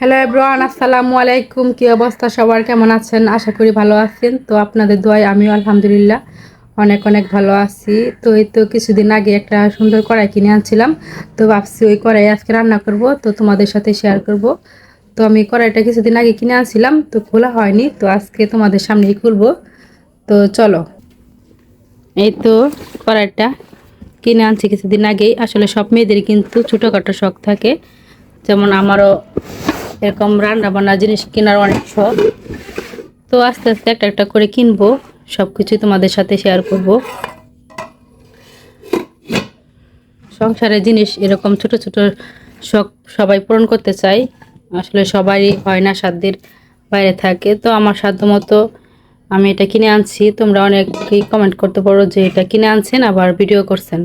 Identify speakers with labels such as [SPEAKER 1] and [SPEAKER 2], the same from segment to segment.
[SPEAKER 1] Hello everyone আসসালামু আলাইকুম। কি অবস্থা সবার? কেমন আছেন? আশা করি ভালো আছেন। তো আপনাদের দোয়ায় আমিও আলহামদুলিল্লাহ অনেক অনেক ভালো আছি। তো এই তো কিছুদিন আগে একটা সুন্দর কড়াই কিনে আনছিলাম। তো ভাবছি ওই কড়াই আজকে রান্না করব, তো তোমাদের সাথে শেয়ার করব। তো আমি কড়াইটা কিছুদিন আগে কিনে আনছিলাম, তো খোলা হয়নি। তো আজকে তোমাদের সামনেই খুলবো। তো চলো। এই তো কড়াইটা কিনে আনছি কিছুদিন আগেই। আসলে সব মেয়েদের কিন্তু ছোটোখাটো শখ থাকে। যেমন আমারও এরকম রান্না বান্না জিনিস কেনার অনেক শখ। তো আস্তে আস্তে একটা একটা করে কিনবো সব কিছুই তোমাদের সাথে শেয়ার করব। সংসারের জিনিস এরকম ছোট ছোট শখ সবাই পূরণ করতে চাই আসলে সবারই হয় না সাধ্যের বাইরে থাকে। তো আমার সাধ্য মতো আমি এটা কিনে আনছি। তোমরা অনেকেই কমেন্ট করতে পারো যে এটা কিনে আনছেন, আবার ভিডিও করছেন।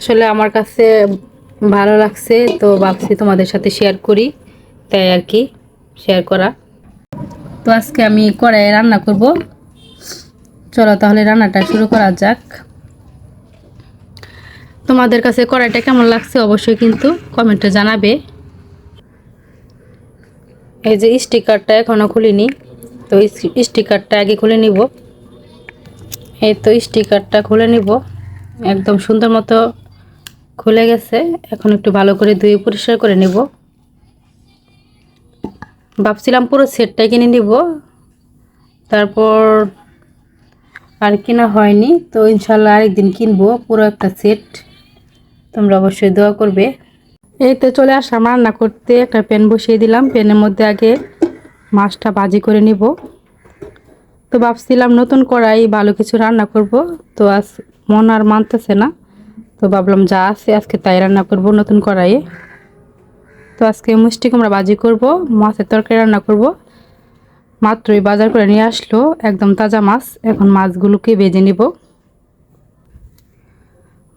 [SPEAKER 1] আসলে আমার কাছে ভালো লাগছে, তো ভাবছি তোমাদের সাথে শেয়ার করি। তাই আর কি শেয়ার করা। তো আজকে আমি কড়াইয়ে রান্না করব। চলো তাহলে রান্নাটা শুরু করা যাক। তোমাদের কাছে কড়াইটা কেমন লাগছে অবশ্যই কিন্তু কমেন্টে জানাবে। এই যে স্টিকারটা এখনও খুলিনি, তো স্টিকারটা আগে খুলে নিব। এই তো স্টিকারটা খুলে নিব। একদম সুন্দর মতো খুলে গেছে। এখন একটু ভালো করে ধুয়ে পরিষ্কার করে নেব। ভাবছিলাম পুরো সেটটাই কিনে নিব। তারপর আর কেনা হয়নি, তো ইনশাল্লাহ আরেকদিন কিনবো পুরো একটা সেট। তোমরা অবশ্যই দোয়া করবে। এই তো চলে আসলাম রান্না করতে, একটা প্যান বসিয়ে দিলাম। প্যানের মধ্যে আগে মাছটা ভাজি করে নিব। তো ভাবছিলাম নতুন কড়াই, ভালো কিছু রান্না করব, তো আজ মন আর মানতেছে না। তো ভাবলাম যা আছে আজকে তাই রান্না করব নতুন কড়াইয়ে। তো আজকে মিষ্টি কুমড়া বাজি করব, মাছের তরকারি রান্না করব। মাত্রই বাজার করে নিয়ে আসলো একদম তাজা মাছ। এখন মাছগুলোকে ভেজে নিব।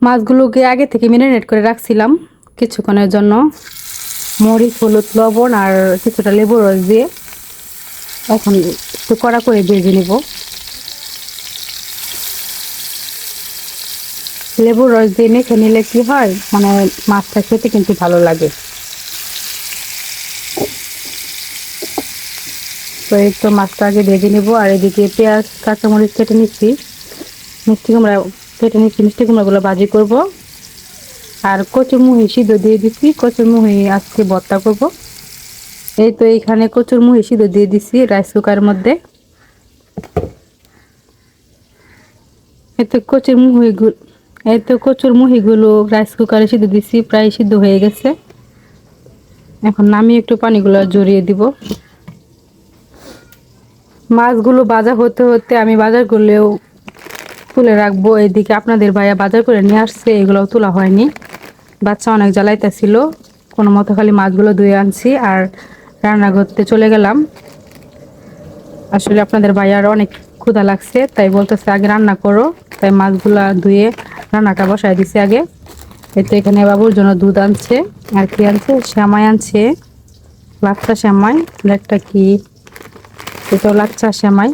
[SPEAKER 1] মাছগুলোকে আগে থেকে মেরিনেট করে রাখছিলাম কিছুক্ষণের জন্য। মরিচ, হলুদ, লবণ আর কিছুটা লেবু রস দিয়ে এখন একটু কড়া করে ভেজে নিব। লেবুর রস দিয়ে মেখে নিলে কি হয়? মানে মাছটা খেতে কিন্তু ভালো লাগে। তো মাছটা আগে ভেজে নেব, আর এদিকে পেঁয়াজ, কাঁচামরিচ কেটে নিচ্ছি। মিষ্টি কুমড়া, কেটে নিচ্ছি, মিষ্টি কুমড়াগুলো ভাজি করব। আর কচুর মুহি সিদ্ধ দিয়ে দিচ্ছি কচুর মুহি আজকে ভর্তা করব। এই তো এইখানে কচুর মুহি সিদ্ধ দিয়ে দিচ্ছি রাইস কুকারের মধ্যে। এই তো কচুর মুহিগুলো এই তো কচুর মুহিগুলো রাইস কুকারে সিদ্ধ দিচ্ছি, প্রায় সিদ্ধ হয়ে গেছে। এখন নামিয়ে একটু পানিগুলো জড়িয়ে দিব। মাছগুলো বাজা হতে হতে আমি বাজার করলেও তুলে রাখব এদিকে। আপনাদের ভাইয়া বাজার করে নিয়ে আসছে, এগুলোও তোলা হয়নি। বাচ্চা অনেক জ্বালাইতেছিল, কোনো মতো খালি মাছগুলো ধুয়ে আনছি আর রান্না করতে চলে গেলাম। আসলে আপনাদের ভাইয়ার অনেক ক্ষুধা লাগছে, তাই বলতেছে, আগে রান্না করো। তাই মাছগুলো ধুয়ে রান্নাটা বসাই দিছি আগে। এতে এখানে বাবুর জন্য দুধ আনছে, আর কি আনছে? শ্যামাই আনছে বাচ্চা শ্যামাই একটা কি? এটাও লাচ্চা শ্যামাই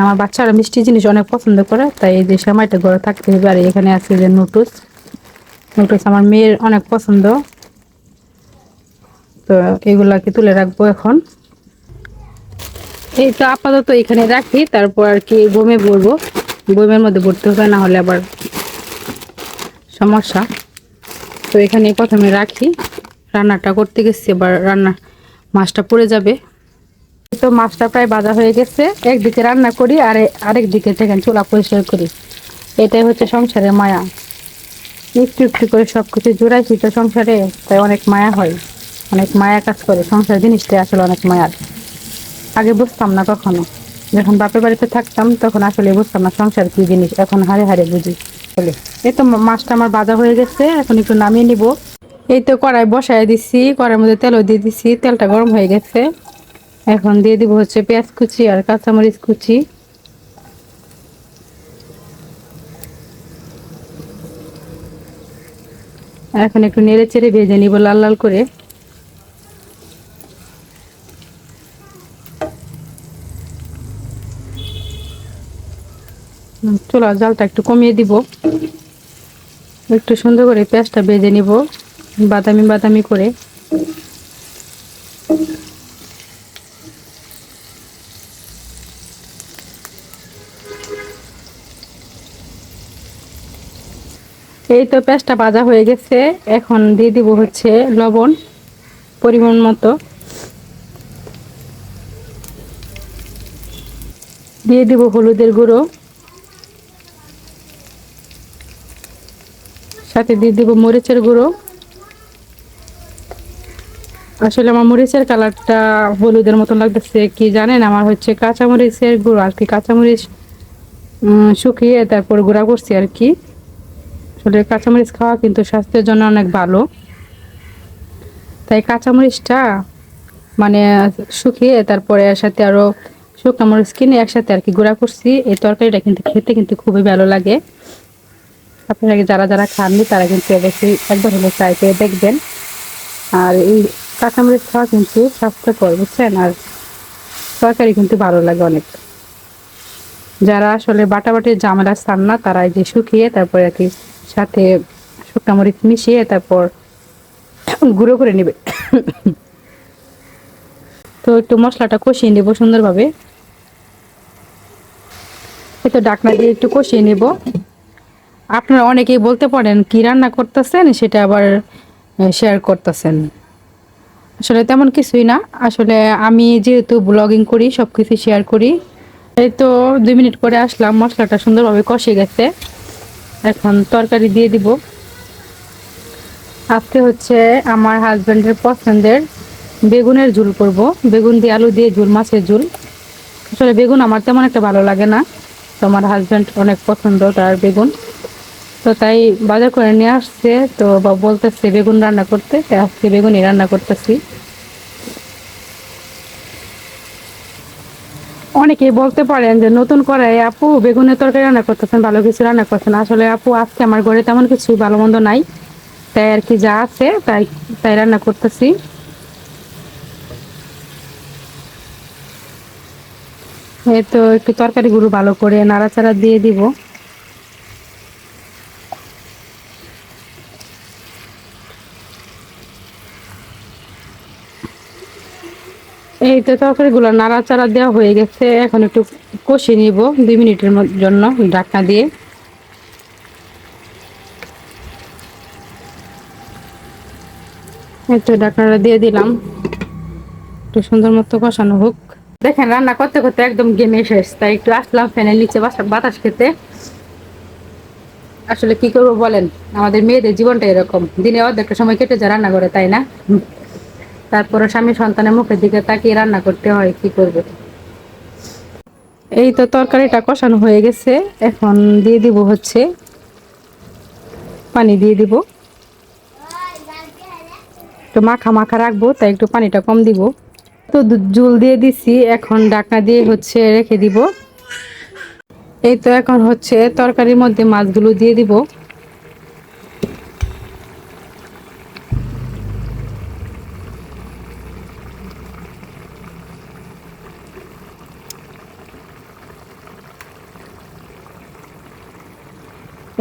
[SPEAKER 1] আমার বাচ্চারা মিষ্টি জিনিস অনেক পছন্দ করে, তাই এই যে শ্যামাইটা ঘরে থাকতে হবে। আর এখানে আছে যে নুটুস নুটুস আমার মেয়ের অনেক পছন্দ। তো এগুলাকে তুলে রাখব এখন। এই তো আপাতত এখানে রাখি, তারপর আর কি বমে ভরবো। বমের মধ্যে ভরতে হবে, না হলে আবার সমস্যা। তো এখানে প্রথমে রাখি। রান্নাটা করতে গেছি, এবার রান্না মাছটা পড়ে যাবে। তো মাছটা প্রায় ভাজা হয়ে গেছে। একদিকে রান্না করি আর আরেক দিকে থেকে চুলা পরিষ্কার করি। এটাই হচ্ছে সংসারের মায়া। একটু একটু করে সব কিছু জোড়াইছি তো সংসারে তাই অনেক মায়া হয়। অনেক মায়া কাজ করে। সংসার জিনিসটাই আসলে অনেক মায়ার। আগে বুঝতাম না কখনো। যখন বাপের বাড়িতে থাকতাম তখন আসলে বুঝতাম না সংসার কি জিনিস। এখন হারে হারে বুঝি। বলে এই তো মাছটা আমার ভাজা হয়ে গেছে। এখন একটু নামিয়ে নিব। এই তো কড়াই বসায় দিছি। কড়াইয়ের মধ্যে তেলও দিয়ে দিছি। তেলটা গরম হয়ে গেছে। এখন দিয়ে দিব হচ্ছে পেঁয়াজ কুচি আর কাঁচামরিচ কুচি। এখন একটু নেড়ে চেড়ে ভেজে নিব লাল লাল করে। চুলার জালটা একটু কমিয়ে দিব। একটু সুন্দর করে পেঁয়াজটা ভেজে নিব, বাদামি বাদামি করে। এই তো পেঁয়াজটা ভাজা হয়ে গেছে। এখন দিয়ে দিব হচ্ছে লবণ, পরিমাণ মতো। দিয়ে দিব হলুদের গুঁড়ো। সাথে দিয়ে দিব মরিচের গুঁড়ো। আসলে আমার মরিচের কালারটা হলুদের মতো লাগতেছে, কি জানেন? আমার হচ্ছে কাঁচামরিচের গুঁড়ো আর কি কাঁচামরিচ শুকিয়ে তারপর গুঁড়া করছি আর কি। আসলে কাঁচামরিচ খাওয়া কিন্তু স্বাস্থ্যের জন্য অনেক ভালো। তাই কাঁচামরিচটা মানে শুকিয়ে তারপরে সাথে আরও শুকনো মরিচ কিনে একসাথে আর কি গুঁড়া করছি। এই তরকারিটা কিন্তু খেতে কিন্তু খুবই ভালো লাগে। আপনারা যারা যারা খাননি তারা কিন্তু অবশ্যই একবার হলে ট্রাই করে দেখবেন। আর এই কাঁচামরিচ খাওয়া কিন্তু স্বাস্থ্যকর, বুঝছেন? আর তরকারি কিন্তু ভালো লাগে অনেক। যারা আসলে বাটাবাটির জামেলা চান না, তারা এই যে শুকিয়ে তারপরে আর কি সাথে শুকনা মরিচ মিশিয়ে তারপর গুঁড়ো করে নেবে। তো একটু মশলাটা কষিয়ে নেব সুন্দরভাবে। এই তো ডাকনা দিয়ে একটু কষিয়ে নেব। আপনারা অনেকেই বলতে পারেন, কি রান্না করতেছেন? সেটা আবার শেয়ার করতেছেন। আসলে তেমন কিছুই না। আসলে আমি যেহেতু ব্লগিং করি সব কিছু শেয়ার করি। এই তো দুই মিনিট পরে আসলাম, মশলাটা সুন্দরভাবে কষে গেছে। এখন তরকারি দিয়ে দিব। আজকে হচ্ছে আমার হাজব্যান্ডের পছন্দের বেগুনের ঝুল করব। বেগুন দিয়ে আলু দিয়ে ঝুল, মাছের ঝুল। আসলে বেগুন আমার তেমন একটা ভালো লাগে না। তো আমার হাজব্যান্ড অনেক পছন্দ তার বেগুন। তো তাই বাজার করে নিয়ে আসছে। তো বলতেছে বেগুন রান্না করতে, তাই আজকে বেগুনই রান্না করতেছি। অনেকেই বলতে পারেন যে নতুন করে আপু বেগুনের তরকারি রান্না করতেছেন, ভালো কিছু রান্না করছেন। আসলে আপু, আজকে আমার ঘরে তেমন কিছু ভালো মন্দ নাই। তাই আর কি যা আছে, তাই তাই রান্না করতেছি। এই তো একটু তরকারিগুলো ভালো করে নাড়াচাড়া দিয়ে দিব। এই তো তরকারিগুলো নাড়াচাড়া দেওয়া হয়ে গেছে। এখন একটু কষিয়ে নিব দুই মিনিটের জন্য ঢাকনা দিয়ে। এই তো দিয়ে দিলাম। একটু সুন্দর মতো কষানো হোক। দেখেন রান্না করতে করতে একদম গেমে শেষ, তাই একটু আসলাম ফ্যানের নিচে বাতাস খেতে। আসলে কি করব বলেন? আমাদের মেয়েদের জীবনটা এরকম। দিনে অর্ধেকটা সময় কেটে যায় রান্না করে, তাই না? তারপরে স্বামী সন্তানের মুখের দিকে তাকিয়ে রান্না করতে হয়, কি করবে? এই তো তরকারিটা কষানো হয়ে গেছে, এখন দিয়ে দিব হচ্ছে পানি দিয়ে দিব। একটু মাখা মাখা রাখব, তাই একটু পানিটা কম দিব। তো জুল দিয়ে দিছি, এখন ডাকনা দিয়ে হচ্ছে রেখে দিব। এই তো এখন হচ্ছে তরকারির মধ্যে মাছগুলো দিয়ে দিব।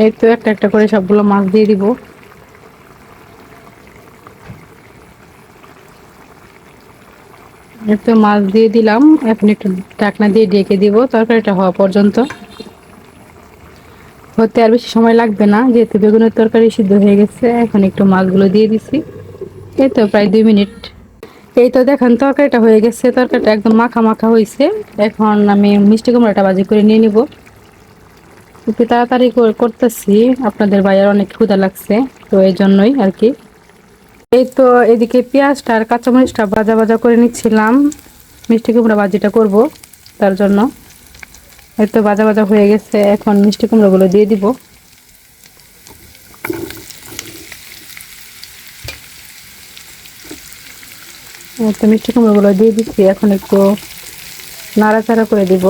[SPEAKER 1] এই তো একটা একটা করে সবগুলো মাছ দিয়ে দিব। তো মাছ দিয়ে দিলাম। এখন একটু ঢাকনা দিয়ে ডেকে দিব, তরকারিটা হওয়া পর্যন্ত। হতে আর বেশি সময় লাগবে না, যেহেতু বেগুনের তরকারি সিদ্ধ হয়ে গেছে, এখন একটু মাছগুলো দিয়ে দিছি। এই তো প্রায় দুই মিনিট। এই তো দেখেন, তরকারিটা হয়ে গেছে, তরকারিটা একদম মাখা মাখা হয়েছে এখন আমি মিষ্টি কুমড়াটা ভাজি করে নিয়ে নিব। একটু তাড়াতাড়ি করে করতেছি। আপনাদের বাইরে অনেক ক্ষুদা লাগছে, তো এই জন্যই আর কি। এই তো এদিকে পেঁয়াজটা আর কাঁচামরিচটা ভাজা ভাজা করে নিচ্ছিলাম। মিষ্টি কুমড়া ভাজিটা করব তার জন্য। এই তো ভাজা ভাজা হয়ে গেছে, এখন মিষ্টি কুমড়োগুলো দিয়ে দিব। তো মিষ্টি কুমড়োগুলো দিয়ে দিচ্ছি, এখন একটু নাড়াচাড়া করে দিব।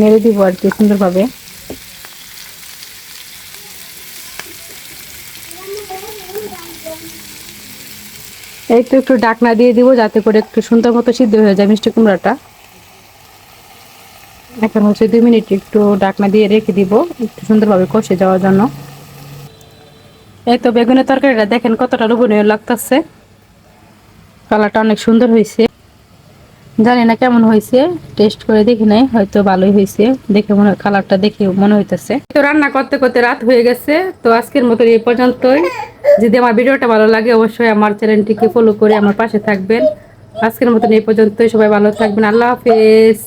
[SPEAKER 1] নেড়ে দিব আর কি সুন্দরভাবে। এই তো একটু ডাকনা দিয়ে দিব যাতে করে একটু সুন্দর মতো সিদ্ধ হয়ে যায় মিষ্টি কুমড়াটা। এখন হচ্ছে দুই মিনিট একটু ডাকনা দিয়ে রেখে দিব, একটু সুন্দরভাবে কষে যাওয়ার জন্য। এই তো বেগুনের তরকারিটা দেখেন কতটা লোভনীয় লাগতেছে। কালারটা অনেক সুন্দর হয়েছে জানি না কেমন হয়েছে টেস্ট করে দেখি নাই, হয়তো ভালোই হয়েছে। দেখে মনে কালারটা দেখে মনে হইতেছে। তো রান্না করতে করতে রাত হয়ে গেছে, তো আজকের মতো এই পর্যন্তই। যদি আমার ভিডিওটা ভালো লাগে, অবশ্যই আমার চ্যানেলটিকে ফলো করে আমার পাশে থাকবেন। আজকের মতন এই পর্যন্তই, সবাই ভালো থাকবেন, আল্লাহ হাফেজ।